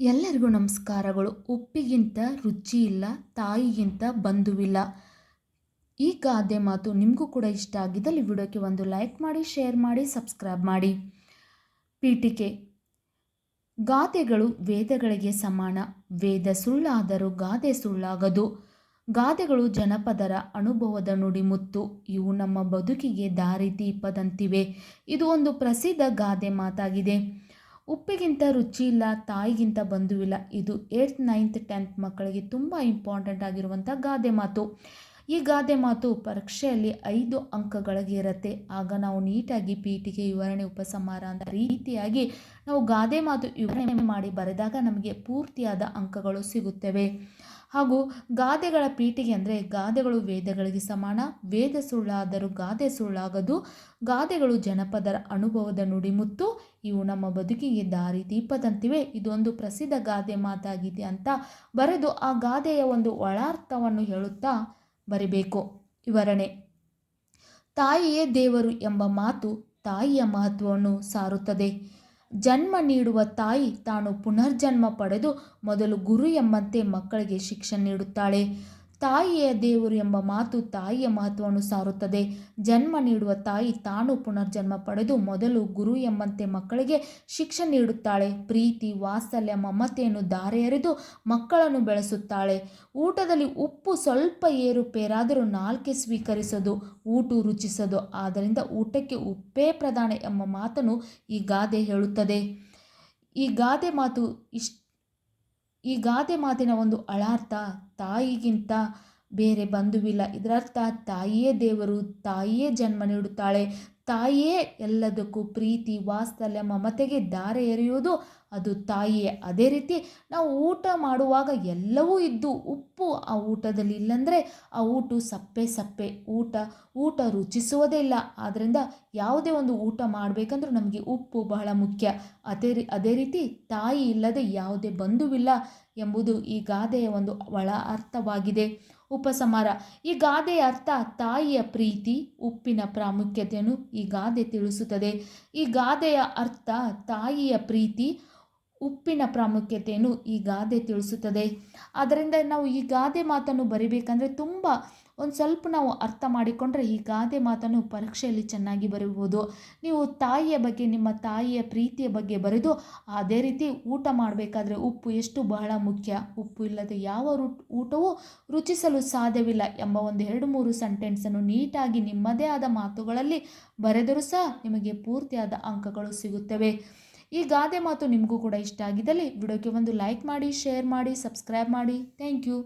ಎಲ್ಲರಿಗೂ ನಮಸ್ಕಾರಗಳು. ಉಪ್ಪಿಗಿಂತ ರುಚಿ ಇಲ್ಲ, ತಾಯಿಗಿಂತ ಬಂಧುವಿಲ್ಲ. ಈ ಗಾದೆ ಮಾತು ನಿಮಗೂ ಕೂಡ ಇಷ್ಟ ಆಗಿದ್ದಲ್ಲಿ ವಿಡಿಯೋಕ್ಕೆ ಒಂದು ಲೈಕ್ ಮಾಡಿ, ಶೇರ್ ಮಾಡಿ, ಸಬ್ಸ್ಕ್ರೈಬ್ ಮಾಡಿ. ಪೀಠಿಕೆ. ಗಾದೆಗಳು ವೇದಗಳಿಗೆ ಸಮಾನ. ವೇದ ಸುಳ್ಳಾದರೂ ಗಾದೆ ಸುಳ್ಳಾಗದು. ಗಾದೆಗಳು ಜನಪದರ ಅನುಭವದ ನುಡಿಮುತ್ತು. ಇವು ನಮ್ಮ ಬದುಕಿಗೆ ದಾರಿ ದೀಪದಂತಿವೆ. ಇದು ಒಂದು ಪ್ರಸಿದ್ಧ ಗಾದೆ ಮಾತಾಗಿದೆ. ಉಪ್ಪಿಗಿಂತ ರುಚಿ ಇಲ್ಲ, ತಾಯಿಗಿಂತ ಬಂಧುವಿಲ್ಲ ಇದು ಏಯ್ತ್ ನೈನ್ತ್ ಟೆಂತ್ ಮಕ್ಕಳಿಗೆ ತುಂಬ ಇಂಪಾರ್ಟೆಂಟ್ ಆಗಿರುವಂಥ ಗಾದೆ ಮಾತು. ಈ ಗಾದೆ ಮಾತು ಪರೀಕ್ಷೆಯಲ್ಲಿ ಐದು ಅಂಕಗಳಿಗೆ ಇರುತ್ತೆ. ಆಗ ನಾವು ನೀಟಾಗಿ ಪೀಠಿಗೆ ವಿವರಣೆ ಉಪಸಂಹಾರ ಅಂತ ರೀತಿಯಾಗಿ ನಾವು ಗಾದೆ ಮಾತು ವಿವರಣೆ ಮಾಡಿ ಬರೆದಾಗ ನಮಗೆ ಪೂರ್ತಿಯಾದ ಅಂಕಗಳು ಸಿಗುತ್ತವೆ. ಹಾಗೂ ಗಾದೆಗಳ ಪೀಠಿಗೆ ಅಂದರೆ ಗಾದೆಗಳು ವೇದಗಳಿಗೆ ಸಮಾನ, ವೇದ ಸುಳ್ಳಾದರೂ ಗಾದೆ ಸುಳ್ಳಾಗದು, ಗಾದೆಗಳು ಜನಪದರ ಅನುಭವದ ನುಡಿಮುತ್ತು, ಇವು ನಮ್ಮ ಬದುಕಿಗೆ ದಾರಿ ದೀಪದಂತಿವೆ. ಇದೊಂದು ಪ್ರಸಿದ್ಧ ಗಾದೆ ಮಾತಾಗಿದೆ ಅಂತ ಬರೆದು ಆ ಗಾದೆಯ ಒಂದು ಒಳಾರ್ಥವನ್ನು ಹೇಳುತ್ತಾ ಬರಿಬೇಕು. ವಿವರಣೆ. ತಾಯಿಯೇ ದೇವರು ಎಂಬ ಮಾತು ತಾಯಿಯ ಮಹತ್ವವನ್ನು ಸಾರುತ್ತದೆ. ಜನ್ಮ ನೀಡುವ ತಾಯಿ ತಾನು ಪುನರ್ಜನ್ಮ ಪಡೆದು ಮೊದಲು ಗುರು ಎಂಬಂತೆ ಮಕ್ಕಳಿಗೆ ಶಿಕ್ಷಣ ನೀಡುತ್ತಾಳೆ. ತಾಯಿಯ ದೇವರು ಎಂಬ ಮಾತು ತಾಯಿಯ ಮಹತ್ವವನ್ನು ಸಾರುತ್ತದೆ. ಜನ್ಮ ನೀಡುವ ತಾಯಿ ತಾನು ಪುನರ್ಜನ್ಮ ಪಡೆದು ಮೊದಲು ಗುರು ಎಂಬಂತೆ ಮಕ್ಕಳಿಗೆ ಶಿಕ್ಷಣ ನೀಡುತ್ತಾಳೆ. ಪ್ರೀತಿ, ವಾತ್ಸಲ್ಯ, ಮಮತೆಯನ್ನು ಧಾರೆ ಎರೆದು ಮಕ್ಕಳನ್ನು ಬೆಳೆಸುತ್ತಾಳೆ. ಊಟದಲ್ಲಿ ಉಪ್ಪು ಸ್ವಲ್ಪ ಏರುಪೇರಾದರೂ ನಾಲ್ಕೆ ಸ್ವೀಕರಿಸೋದು, ಊಟ ರುಚಿಸೋದು, ಆದ್ದರಿಂದ ಊಟಕ್ಕೆ ಉಪ್ಪೇ ಪ್ರಧಾನ ಎಂಬ ಮಾತನ್ನು ಈ ಗಾದೆ ಹೇಳುತ್ತದೆ. ಈ ಗಾದೆ ಮಾತು ಇಷ್ಟ ಈ ಗಾದೆ ಮಾತಿನ ಒಂದು ಅಳಾರ್ಥ ತಾಯಿಗಿಂತ ಬೇರೆ ಬಂಧುವಿಲ್ಲ. ಇದರರ್ಥ ತಾಯಿಯೇ ದೇವರು ತಾಯಿಯೇ ಜನ್ಮ ನೀಡುತ್ತಾಳೆ. ತಾಯಿಯೇ ಎಲ್ಲದಕ್ಕೂ ಪ್ರೀತಿ, ವಾತ್ಸಲ್ಯ, ಮಮತೆಗೆ ದಾರೆ ಎರೆಯುವುದು ಅದು ತಾಯಿಯೇ. ಅದೇ ರೀತಿ ನಾವು ಊಟ ಮಾಡುವಾಗ ಎಲ್ಲವೂ ಇದ್ದು ಉಪ್ಪು ಆ ಊಟದಲ್ಲಿ ಇಲ್ಲಂದರೆ ಆ ಊಟ ಸಪ್ಪೆ ಸಪ್ಪೆ. ಊಟ ಊಟ ರುಚಿಸುವುದೇ ಇಲ್ಲ. ಆದ್ದರಿಂದ ಯಾವುದೇ ಒಂದು ಊಟ ಮಾಡಬೇಕಂದ್ರೂ ನಮಗೆ ಉಪ್ಪು ಬಹಳ ಮುಖ್ಯ. ಅದೇ ರೀ, ಅದೇ ರೀತಿ ತಾಯಿ ಇಲ್ಲದೆ ಯಾವುದೇ ಬಂಧುವಿಲ್ಲ ಎಂಬುದು ಈ ಗಾದೆಯ ಒಂದು ಒಳ ಅರ್ಥವಾಗಿದೆ. ಉಪಸಂಹಾರ ಈ ಗಾದೆಯ ಅರ್ಥ ತಾಯಿಯ ಪ್ರೀತಿ, ಉಪ್ಪಿನ ಪ್ರಾಮುಖ್ಯತೆಯನ್ನು ಈ ಗಾದೆ ತಿಳಿಸುತ್ತದೆ. ಈ ಗಾದೆಯ ಅರ್ಥ ತಾಯಿಯ ಪ್ರೀತಿ ಉಪ್ಪಿನ ಪ್ರಾಮುಖ್ಯತೆಯನ್ನು ಈ ಗಾದೆ ತಿಳಿಸುತ್ತದೆ. ಆದ್ದರಿಂದ ನಾವು ಈ ಗಾದೆ ಮಾತನ್ನು ಬರಿಬೇಕಂದ್ರೆ ತುಂಬ ಒಂದು ಸ್ವಲ್ಪ ನಾವು ಅರ್ಥ ಮಾಡಿಕೊಂಡ್ರೆ ಈ ಗಾದೆ ಮಾತನ್ನು ಪರೀಕ್ಷೆಯಲ್ಲಿ ಚೆನ್ನಾಗಿ ಬರೆಯಬಹುದು ನೀವು ತಾಯಿಯ ಬಗ್ಗೆ, ನಿಮ್ಮ ತಾಯಿಯ ಪ್ರೀತಿಯ ಬಗ್ಗೆ ಬರೆದು ಅದೇ ರೀತಿ ಊಟ ಮಾಡಬೇಕಾದ್ರೆ ಉಪ್ಪು ಎಷ್ಟು ಬಹಳ ಮುಖ್ಯ. ಉಪ್ಪು ಇಲ್ಲದೆ ಯಾವ ಊಟವೂ ರುಚಿಸಲು ಸಾಧ್ಯವಿಲ್ಲ ಎಂಬ ಒಂದು ಎರಡು ಮೂರು ಸೆಂಟೆನ್ಸನ್ನು ನೀಟಾಗಿ ನಿಮ್ಮದೇ ಆದ ಮಾತುಗಳಲ್ಲಿ ಬರೆದರೂ ಸಹ ನಿಮಗೆ ಪೂರ್ತಿಯಾದ ಅಂಕಗಳು ಸಿಗುತ್ತವೆ. ಈ ಗಾದೆ ಮಾತು ನಿಮಗೂ ಕೂಡ ಇಷ್ಟ ಆಗಿದ್ದಲ್ಲಿ ವಿಡಿಯೋಕ್ಕೆ ಒಂದು ಲೈಕ್ ಮಾಡಿ ಶೇರ್ ಮಾಡಿ ಸಬ್ಸ್ಕ್ರೈಬ್ ಮಾಡಿ. Thank you